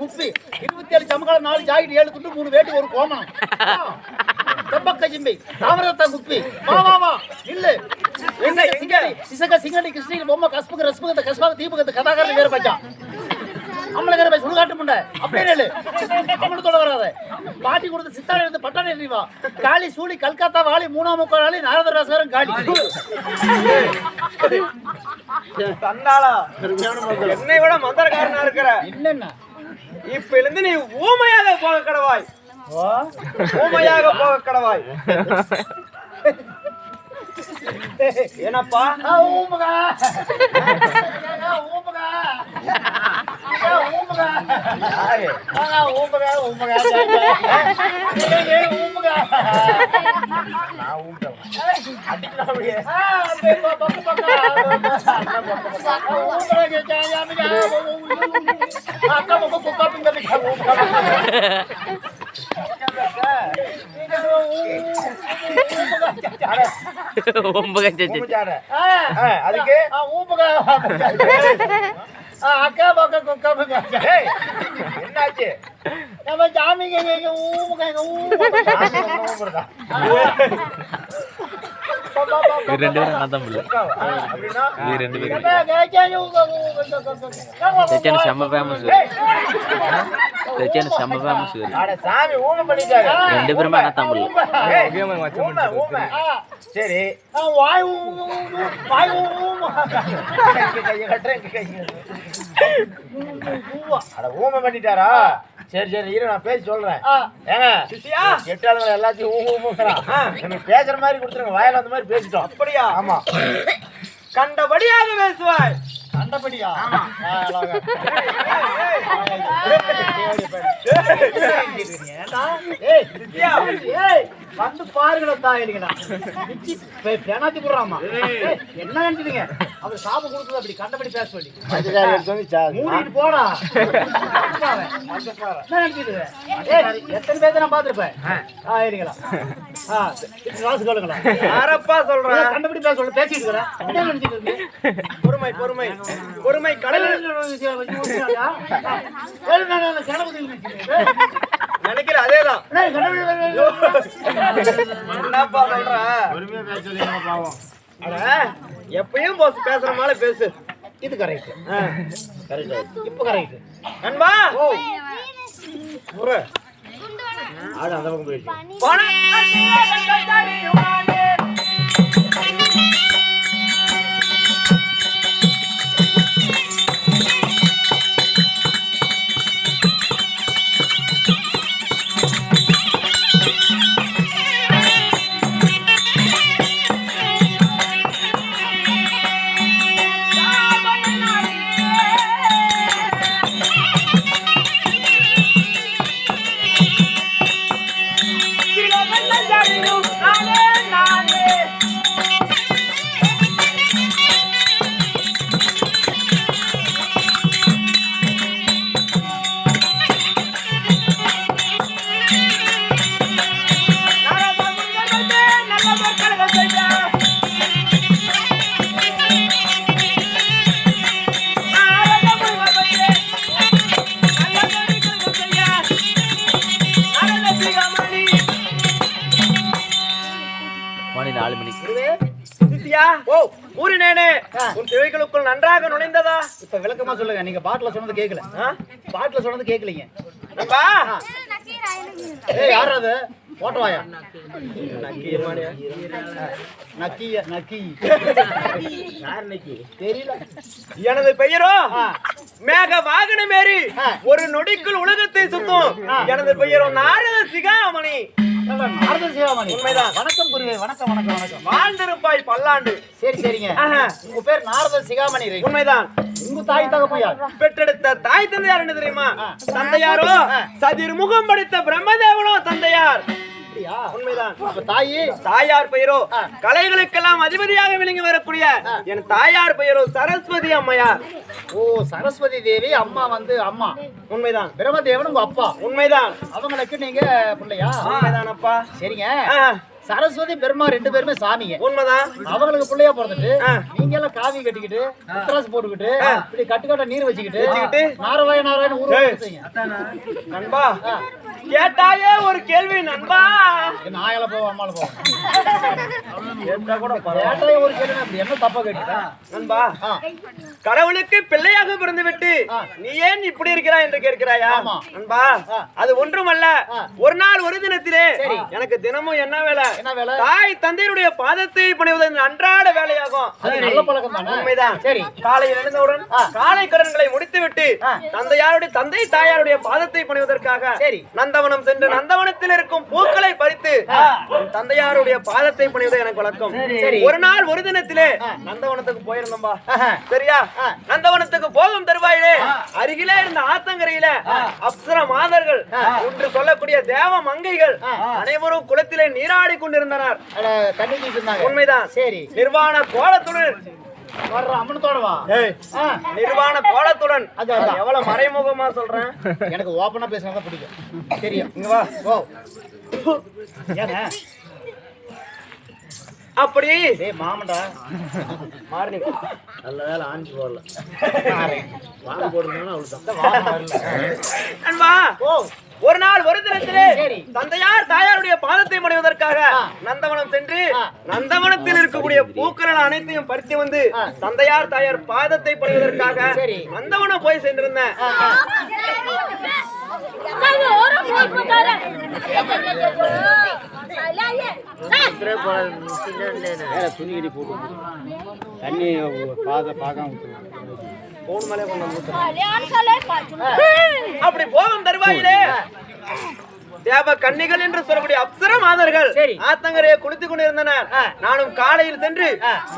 குப்பி. இருபத்தி ஏழு சமகால நாலு ஜாக்கெட் ஏழு துண்டு மூணு வேட்டு ஒரு கோமணம். தெம்பக்க ஜிம்பி. தாமரத்தம் குப்பி. வா வா வா. இல்லு சிசக சிங்கடி சிசக சிங்கடி கிருஷ்ணகிரி பொம்மை கஸ்பக ரஸ்பகத்த கஸ்பாக தீபகத்த கதாகாரன் வேற பச்சா அம்மளுக்கு போய் சுடுகாட்டு முண்டை. அப்படியே நில்லு. அம்மளத்தோட வராத. பாட்டி கொடுத்த சித்தாடி எடுத்து பட்டாணி எறிவா காளி சூளி கல்கத்தா வாலி மூணாம் முக்கால் வாலி நாரத ராசகரம் காளி. தண்டாளா என்னை விட மந்திரக்காரனா இருக்கிற. என்னென்ன? இப்ப இருந்து நீ ஊமையாக போக கடவாய். ஓ? ஊமையாக போக கடவாய். ஏனப்பா? ஆ, ஆ, அதுக்கு அக்கா, பக்கம், குக்கா, என்னாச்சு? நம்ம ஊமுங்க இங்க ஊமுங்க. ரெண்டு பேரும் நான் தான் இது ரெண்டு பேரும். தெச்சனு செம்ம ஃபேமஸ் தெச்சனு செம்ம ஃபேமஸ் சாமி ரெண்டு பேருமே சரி. வாய் வாய் கையை கட்டுறேன், கையை. அட ஊமை பண்ணிட்டாரா? சரி சரி இரு நான் பேசி சொல்றேன். ஏங்க எட்டாளுங்க எல்லாத்தையும் ஊ ஊமுங்கிறான். எனக்கு பேசுற மாதிரி கொடுத்துருங்க வாயில அந்த மாதிரி பேசிட்டோம். அப்படியா? ஆமா. கண்டபடியாக பேசுவாய். ஏய், வந்து பாருங்கடா பெ- பெனாத்தி போடுறாமா. என்ன நினைச்சிட்டீங்க அவர் சாப கொடுத்தது அப்படி கண்டபடி பேச சொல்லி மூடிட்டு ஏய், எத்தனை பேர்த்த நான் பார்த்திருப்பேன்? ஆ, இருங்களா ஆ, கேளுங்களா யாரப்பா சொல்ற? ஏய், கண்டபடி பேச சொல்லி பேசிட்டு இருக்கிறேன் பொறுமை பொறுமை. பொறுமை கடலில் நினைக்கிற அதேதான். என்னப்பா சொல்ற? அட எப்பயும் போஸ் பேசுற மாதிரி பேசு. இது கரெக்ட் ஆ. இப்போ கரெக்ட் நண்பா! ஓ. ஒரு அது அந்த பக்கம் போயிடுச்சு. சித்தியா ஓ. ஊரினேனே உன் திவைகளுக்குள் நன்றாக நுழைந்ததா? இப்ப விளக்கமா சொல்லுங்க நீங்க பாட்டுல சொன்னது கேட்கல? பாட்டுல சொன்னது கேட்கலீங்க நண்பா ஏய் யார் அது? ஓட்டவாயா? நக்கிய நக்கி. யார் இன்னைக்கு தெரியல. எனது பெயரோ. மேக வாகனமேறி ஆ. ஒரு நொடிக்குள் உலகத்தை சுத்தும். எனது பெயரோ நாரத சிகாமணி. நாரத சிவாமணி. உண்மைதான். வணக்கம் குருவே வணக்கம் வணக்கம் வணக்கம். வாழ்ந்திருப்பாய் பல்லாண்டு. சரி சரிங்க. உங்க பேர் நாரத சிகாமணி. உண்மைதான். உங்க தாய் தகப்பையா பெற்றெடுத்த தாய் தந்தையார் என்ன தெரியுமா. தந்தையாரோ சதிர் முகம் படைத்த பிரம்மதேவனோ தந்தையார். தாயார் பெயரோ. கலைகளுக்கெல்லாம் அதிபதியாக விளங்கி வரக்கூடிய என் தாயார் பெயரோ சரஸ்வதி அம்மையார். ஓ சரஸ்வதி தேவி அம்மா வந்து அம்மா. உண்மைதான். பிரம்மதேவன் உங்க அப்பா. உண்மைதான். அவங்களுக்கு நீங்க பிள்ளையா? உண்மைதான் அப்பா சரிங்க. சரஸ்வதி பெருமா ரெண்டு பேருமே சாமிங்க. உண்மைதான். அவங்களுக்கு பிள்ளையா பிறந்துட்டு. நீங்க எல்லாம் காவி கட்டிக்கிட்டு முத்தராசு போட்டுக்கிட்டு இப்படி கட்டுக்கட்ட நீர் வச்சுக்கிட்டு நாரவாய நாராயண ஊர் நண்பா. கேட்டாயே ஒரு கேள்வி நண்பா நாயால போவோம் அம்மால போவோம் கேட்டா கூட பரவாயில்ல. கேட்டாலே ஒரு கேள்வி அப்படி என்ன தப்பா கேட்டுட்டேன் நண்பா. கடவுளுக்கு பிள்ளையாக பிறந்து விட்டு ஆ. நீ ஏன் இப்படி இருக்கிறாய் என்று கேட்கிறாயா. நண்பா. அது ஒன்றுமல்ல. ஒரு நாள் ஒரு தினத்திலே சரி. எனக்கு தினமும் என்ன வேலை என்ன வேலை தாய் தந்தையருடைய பாதத்தை பணிவது அன்றாட வேலையாகும் அது நல்ல பழக்கம் தானே உண்மைதான் சரி காலையில் எழுந்தவுடன். காலை கடன்களை முடித்துவிட்டு. தந்தையாருடைய தந்தை தாயாருடைய பாதத்தை பணிவதற்காக சரி. நந்தவனம் சென்று நந்தவனத்தில் இருக்கும் பூக்களை பறித்து தந்தையாருடைய பாதத்தை பணிவது எனக்கு வழக்கம். ஒரு நாள் ஒரு தினத்திலே நந்தவனத்துக்கு போயிருந்தோம்பா. சரியா. நந்தவனத்துக்கு போகும் தருவாயிலே அருகிலே இருந்த ஆத்தங்கரையில அப்சர மாதர்கள் என்று சொல்லக்கூடிய தேவ மங்கைகள் அனைவரும் குளத்திலே நீராடி கொண்டிருந்தனர். உண்மைதான். சரி. நிர்வாண கோலத்துடன் வர்ற அம்மனத்தோட வா. நிர்வாண கோலத்துடன். அது, அதான். எவ்வளவு மறைமுகமா சொல்றேன்? எனக்கு ஓப்பனா பேசினா தான் பிடிக்கும். தெரியும். இங்க வா. ஓ அப்படி. டேய் மாமன்டா. மாறி நல்ல வேலை ஆஞ்சு போடல. வாங்க போடுறதுன்னா அவ்வளவுதான் நண்பா ஓ ஒரு நாள் ஒரு தினத்திலே சரி. தந்தையார் தாயாருடைய பாதத்தை மணிவதற்காக ஆ. நந்தவனம் சென்று. நந்தவனத்தில் இருக்கக்கூடிய பூக்கள் அனைத்தையும் பறித்து வந்து. தந்தையார் தாயார் பாதத்தை பணிவதற்காக சரி. நந்தவனம் போய் சென்றிருந்தேன் துணி போட்டு தண்ணி பாத பார்க்காம அப்படி போகும் தருவாயிலே. தேவ கன்னிகள் என்று சொல்லக்கூடிய அப்சர மாதர்கள் சரி. ஆத்தங்கரையை குளித்துக் கொண்டிருந்தனர். நானும் காலையில் சென்று.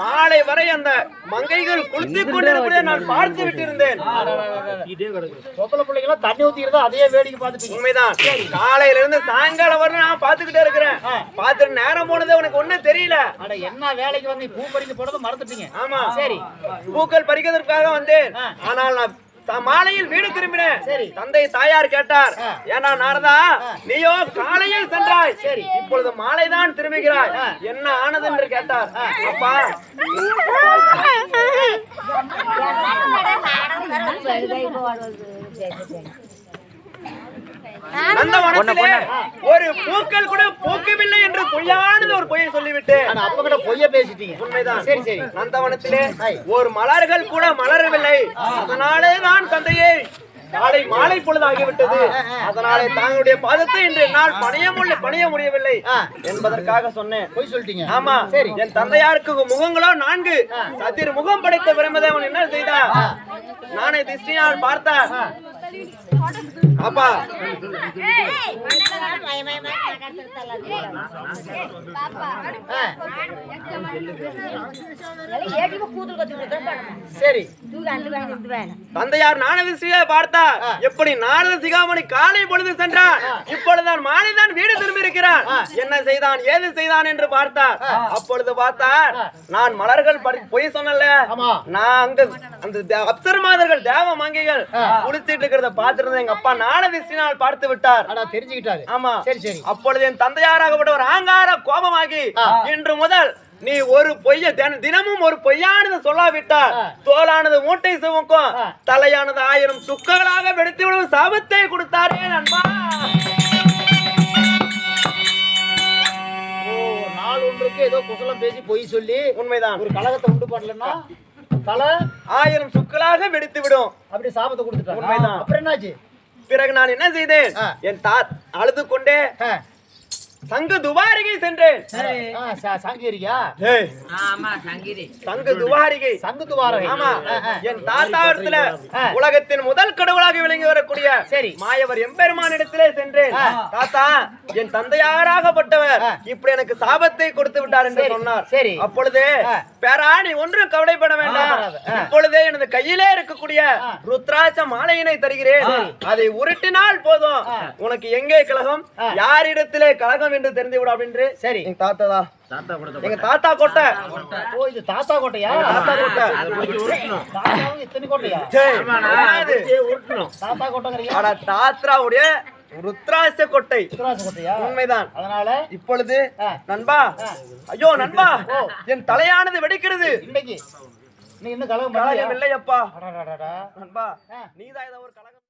மாலை வரை அந்த மங்கைகள் குளித்துக் கொண்டிருப்பதை நான் பார்த்து விட்டிருந்தேன். தண்ணி ஊத்திக்கிறதா அதே வேடிக்கை பார்த்துட்டு உண்மைதான். காலையில இருந்து சாயங்காலம் வரை நான் பாத்துக்கிட்டே இருக்கிறேன். பார்த்துட்டு நேரம் போனது உனக்கு ஒண்ணும் தெரியல. அட என்ன வேலைக்கு வந்து பூ பறித்து போடுறது மறந்துட்டீங்க. ஆமா. சரி. பூக்கள் பறிக்கிறதுக்காக வந்தேன். ஆனால் நான் மாலையில் வீடு திரும்பினேன் சரி. தந்தை தாயார் கேட்டார். ஏன்னா நாரதா நீயோ காலையில் சென்றாய். சரி. இப்பொழுது மாலைதான் திரும்புகிறாய். என்ன ஆனது என்று கேட்டார் அப்பா. வனத்திலே ஒரு பூக்கள் கூட பூக்கவில்லை என்று பொய்யானது ஒரு பொய்யை சொல்லிவிட்டு. ஆனா அப்ப கூட பொய்ய பேசிட்டீங்க. உண்மைதான். சரி சரி. நந்தவனத்திலே. ஒரு மலர்கள் கூட மலரவில்லை. அதனாலே நான் தந்தையை. நாளை மாலை பொழுது ஆகிவிட்டது அதனாலே தாங்களுடைய பாதத்தை இன்று என்னால் பணிய முடிய பணிய முடியவில்லை. என்பதற்காக சொன்னேன். பொய் சொல்லிட்டீங்க. ஆமா. சரி. என் தந்தையாருக்கு முகங்களோ நான்கு. சத்திர முகம் படைத்த பிரமதேவன் என்ன செய்தார் நானே திருஷ்டியால் பார்த்தார் அப்பா. ஆ, சரி. தந்தையார் நானதிசியை பார்த்தார். எப்படி நாரத சிகாமணி காலை பொழுது சென்றார்? இப்பொழுதுதான் மாலைதான் வீடு திரும்பி இருக்கிறார் என்ன செய்தான் ஏது செய்தான் என்று பார்த்தார். அப்பொழுது பார்த்தார் நான் மலர்கள் பொய் சொன்னல நான் அங்க அந்த தே- அப்சர மாதர்கள் தேவ மங்கைகள் குளிச்சிட்டு இருக்கிறத பார்த்திருந்த எங்க அப்பா நானதிசினால் பார்த்து விட்டார். தெரிஞ்சுக்கிட்டாரு. ஆமா. சரி சரி. அப்பொழுது என் தந்தையாராகப்பட்ட ஒரு ஆங்கார கோபமாகி இன்று முதல் நீ ஒரு பொய்ய தின- தினமும் ஒரு பொய்யானது சொல்லாவிட்டால். தோலானது மூட்டை சுமக்கும். ஆ. தலையானது ஆயிரம் சுக்கங்களாக வெடித்து விடும் சாபத்தை கொடுத்தாரே நண்பா. ஓ நாள் ஒன்றுக்கு ஏதோ குசலம் பேசி பொய் சொல்லி உண்மைதான். ஒரு கழகத்தை உண்டு பண்ணலன்னா? தலை? ஆயிரம் சுக்களாக வெடித்து விடும். அப்படி சாபத்தை கொடுத்துட்டாங்க உண்மைதான். அப்புறம் என்னாச்சு? பிறகு நான் என்ன செய்தேன். என் தா அழுது கொண்டே சங்கு துவாரிகை சென்றேன் சங்கீரியா ஏய், சங்கு துவாரிகை சங்கு துவாரகை ஆமா ஆ, ஆ. என் தாத்தாவிடத்துல ஆ. உலகத்தின் முதல் கடவுளாக விளங்கி வரக்கூடிய சரி. மாயவர் எம்பெருமான் இடத்திலே சென்றேன். தாத்தா என் தந்தையாராகப்பட்டவர். இப்படி எனக்கு சாபத்தை கொடுத்து விட்டார் என்று சொன்னார் சரி. அப்பொழுது ஆ. பேரா நீ ஒன்றும் கவலைப்பட வேண்டாம். இப்பொழுதே எனது கையிலே இருக்கக்கூடிய. ருத்ராட்ச மாலையினை தருகிறேன் அதை உருட்டினால் போதும். உனக்கு எங்கே கழகம். யாரிடத்திலே கழகம் என்று தெரிந்து விடும் அப்படின்னு சரி. எங்க தாத்தா எங்க தாத்தா கொட்டை. ஓ இது தாத்தா கோட்டையா? தாத்தா கொட்டை. இத்தனை கோட்டையா? தாத்தா கோட்டைங்கிறியா? ஆனா தாத்தாவுடைய ருத்ராட்ச கொட்டை. உண்மைதான். அதனால? இப்பொழுது. நண்பா ஐயோ நண்பா என் தலையானது வெடிக்கிறது. இன்னைக்கு. நீ இன்னும் கலகம் இல்லையப்பா. நண்பா. நீதான் ஏதோ ஒரு கலகம்